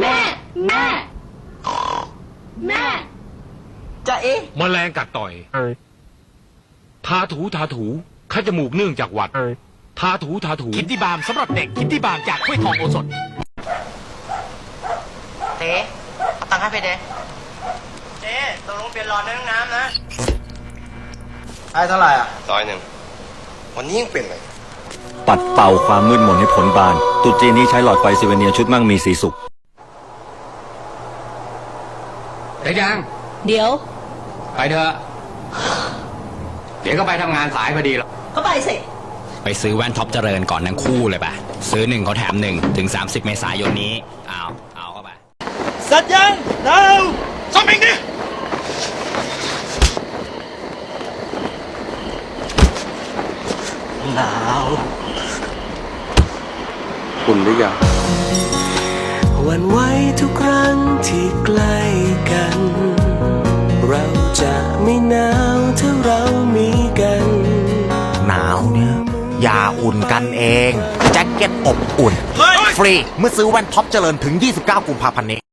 แม่ แม่ แม่ จะเอ๊ะมแมลงกัดต่อย ทาถูทาถูคัดจมูกเนื่องจากหวัด ทาถูทาถู คิดดีบามสำหรับเด็กคิดดีบามจากถ้วยทองโอสถเต้เอาตังค์ให้ไปเด้เต้ตกลงเปลี่ยนหลอดในห้องน้ำนะให้เท่าไหร่อะร้อยหนึ่งวันนี้ยังเป็นเลยปัดเป่าความมืดมนให้พ้นบานตรุษจีนนี้ใช้หลอดไฟซิเวเนียชุดมั่งมีสีสุข แต่ยัง เดี๋ยว ไปเถอะ เดี๋ยวก็ไปทำงานสายพอดีหรอกก็ไปสิ ไปซื้อแว่นท็อปเจริญก่อนทั้งคู่เลยป่ะ ซื้อหนึ่งเขาแถมหนึ่งถึง 30 เมษายนนี้เอาเอาเข้าไป สัตยังดาวซ่อมเองดิหนาวคุณหรือยังหวันไหวทุกครั้งที่ใกล้กันเรา จะไม่หนาวถ้าเรามีกัน หนาวเนี่ย อย่าอุ่นกันเอง แจ็คเก็ตอบอุ่น ฟรี เมื่อซื้อแว่นท็อปเจริญถึง 29 กุมภาพันธ์นี้